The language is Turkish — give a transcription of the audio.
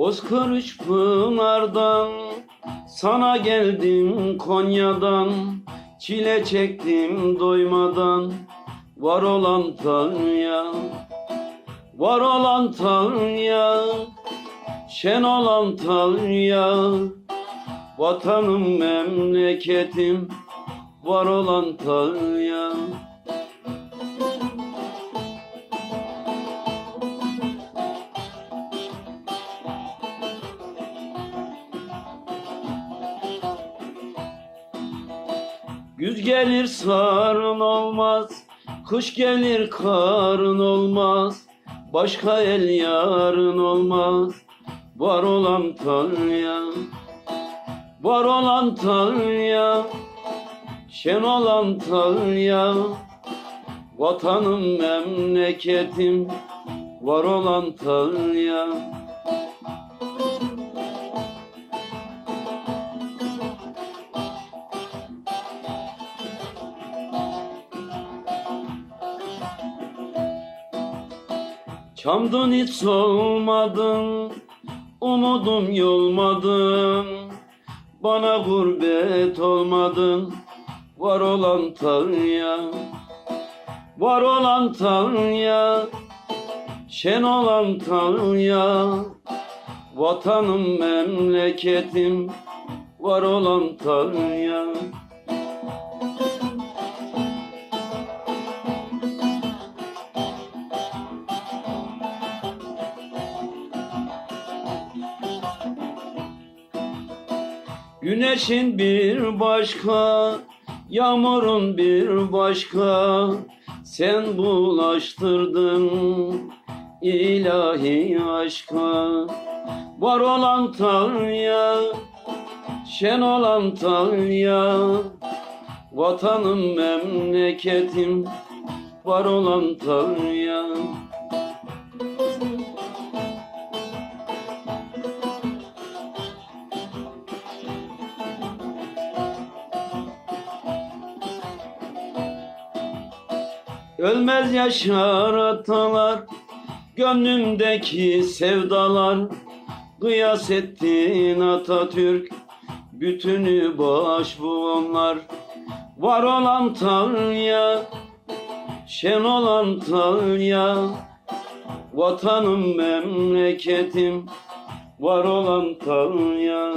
Bozkır pınardan sana geldim Konya'dan çile çektim doymadan var olan Tanrı'ya var olan Tanrı'ya şen olan Tanrı'ya vatanım memleketim var olan Tanrı'ya Güz gelir sarın olmaz, kış gelir karın olmaz, başka el yarın olmaz, var olan Tanrı'ya, var olan Tanrı'ya, şen olan Tanrı'ya, vatanım memleketim, var olan Tanrı'ya. Çamdın hiç solmadın, umudum yolmadın. Bana gurbet olmadın, var olan Tanrı'ya. Var olan Tanrı'ya, şen olan Tanrı'ya. Vatanım memleketim, var olan Tanrı'ya. Güneşin bir başka, yağmurun bir başka. Sen bulaştırdın ilahi aşka. Var olan Tanrı'ya, şen olan Tanrı'ya. Vatanım memleketim, var olan Tanrı'ya. Ölmez yaşar atalar Gönlümdeki sevdalar. Kıyas ettin Atatürk Bütünü baş bu onlar. Var olan Tanrı'ya Şen olan Tanrı'ya. Vatanım memleketim Var olan Tanrı'ya